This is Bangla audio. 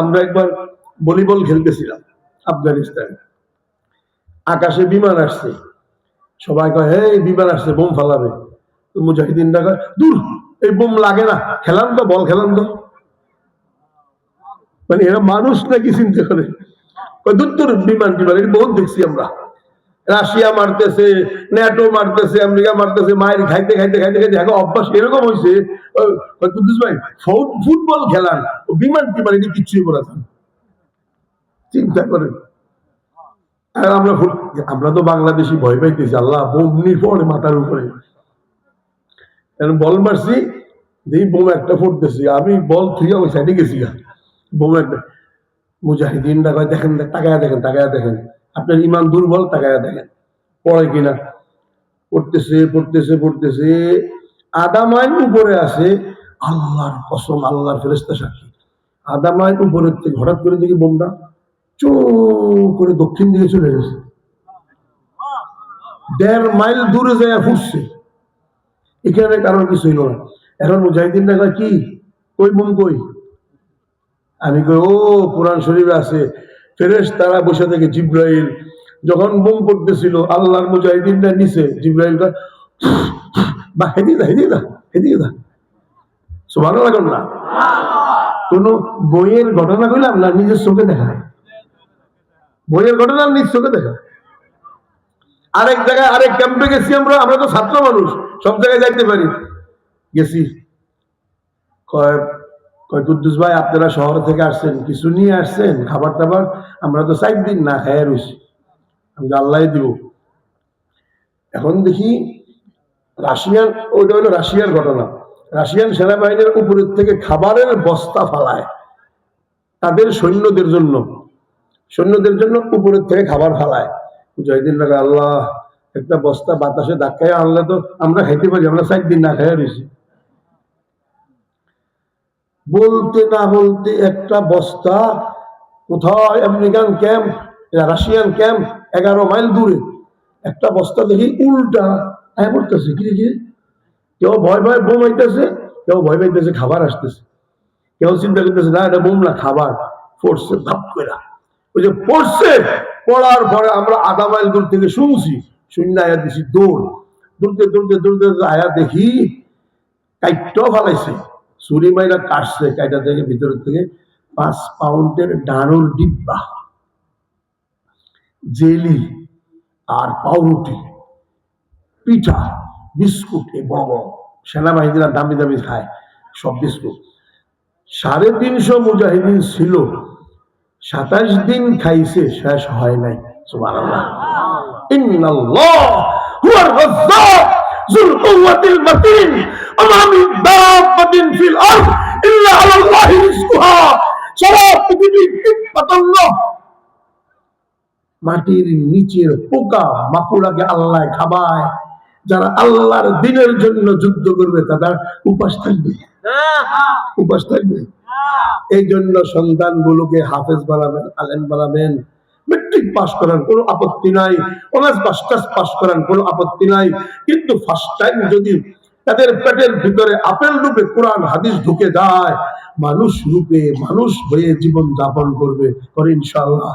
আমরা একবার ভলিবল খেলতেছিলাম আফগানিস্তানে। আকাশে বিমান আসছে। সবাই কয়, হে, বিমান আসছে, বোম ফালাবে। মুজাহিদিনরা কয় দূর, এই বোম লাগে না, খেলাম তো, বল খেলাম তো। মানে এরা মানুষ নাকি চিন্তা করে? দূর বিমান টিমান এটা বহুত দেখছি আমরা। রাশিয়া মারতেছে, ন্যাটো মারতেছে, আমেরিকা মারতেছে, মায়ের খাইতে খাইতে খাইতে খাইতে, এখন অভ্যাস এরকম হয়েছে ফুটবল খেলান ও বিমান টিমান এটা কিচ্ছুই করা যায় চিন্তা আর আমরা আমরা তো বাংলাদেশি ভয় পাইতেছি। আল্লাহ বোমনি পড়ে মাথার উপরে। বল মারছি? দেখি বোম একটা ফুটতেছি। আমি বল থেকে ওই সাইডে গেছি। বোম একটা মুজাহিদিনরা কয়, দেখেন, তাকায়া দেখেন তাকায়া দেখেন। আপনার ইমান দুর্বল, তাকায়া দেখেন। পড়ে কিনা পড়তেছে পড়তেছে পড়তেছে। আধা মাইল উপরে আছে। আল্লাহর কসম, আল্লাহর ফেরেস্তা সাক্ষী। আধা মাইল উপরের থেকে হঠাৎ করে দেখি বোমটা চো করে দক্ষিণ দিকে চলে গেছে। দেড় মাইল দূরে যায় ফুটছে। এখানে কারণ কিছু হইল না এখন মুজাহিদিনরা কয় কি? কই বোম কই? আমি কই, ও, কোরআন শরীফে আছে। ফেরেশ তারা বসে থেকে জিব্রাইল, যখন বোম পড়তেছিল, আল্লাহর মুজাহিদিনরা নিচে, জিব্রাইল বা হেদিয়ে দা হেদিয়ে দা হেদিয়ে দা সমান লাগুন না। কোন বইয়ের ঘটনা কইলাম না নিজের চোখে দেখা বইয়ের ঘটনা নিজ চোখে দেখা আরেক জায়গায়, আরেক ক্যাম্পে গেছি আমরা আমরা তো ছাত্র মানুষ, সব জায়গায় যাইতে পারি। গেছি। কয় কয়, কুদ্দুস ভাই, আপনারা শহর থেকে আসছেন, কিছু নিয়ে আসছেন, খাবার টাবার? আমরা তো চার দিন না খাইয়া রয়েছি আমি আল্লাহ দিব। এখন দেখি রাশিয়ান ওইটা হলো রাশিয়ার ঘটনা। রাশিয়ান সেনাবাহিনীর উপরের থেকে খাবারের বস্তা ফালায়। তাদের সৈন্যদের জন্য। সৈন্যদের জন্য উপরের থেকে খাবার ফালায়। মুজাহিদিন রাখা আল্লাহ, একটা বস্তা বাতাসে ধাক্কায় আনলে তো আমরা খাইতে পারি, আমরা চার দিন না খাইয়া রয়েছি। বলতে না বলতে একটা বস্তা কোথাও আমেরিকান ক্যাম্প রাশিয়ান ক্যাম্প, এগারো মাইল দূরে। একটা বস্তা দেখি উল্টা আয় পড়তেছে, কি কেউ ভয় ভয় বোম হইতেছে, কেউ ভয় পাইতেছে, খাবার আসতেছে। কেউ চিন্তা করতেছে, না, এটা বোম না, খাবার। পড়ছে ধাপ করে ওই যে পড়ছে পড়ার পরে আমরা আধা মাইল দূর থেকে শুনছি, শূন্য আয়া দিছি, দৌড়। দৌড়তে দৌড়তে দৌড়তে আয়া দেখি, কাইটটাও ফালাইছে। চুরি মাইরা কাটছে কাইটা থেকে, ভিতরের থেকে। পাঁচ পাউন্ডের ডানুর ডিব্বা, জেলি আর পাউরুটি, পিঠা। বিস্কুট এই বড় বড়। সেনাবাহিনীরা দামি দামি খায়, সব বিস্কুট। সাড়ে তিনশো মুজাহিদিন ছিল। সাতাশ দিন খাইছে, শেষ হয় নাই। মাটির নিচের পোকা মাকুড়াকে আল্লাহ খাবায় যারা আল্লাহর দিনের জন্য যুদ্ধ করবে, তাদের উপাস থাকবে। উপাস থাকবে। এই জন্য সন্তানগুলোকে হাফেজ বানাবেন, আলেম বানাবেন। মেট্রিক পাস করার কোনো আপত্তি নাই অনার্স মাস্টার্স পাস করার কোনো আপত্তি নাই। কিন্তু ফার্স্ট টাইম যদি তাদের পেটের ভিতরে আপেল রূপে কোরআন, হাদিস ঢুকে যায়, মানুষ রূপে মানুষ হয়ে জীবন যাপন করবে। করে ইনশাআল্লাহ।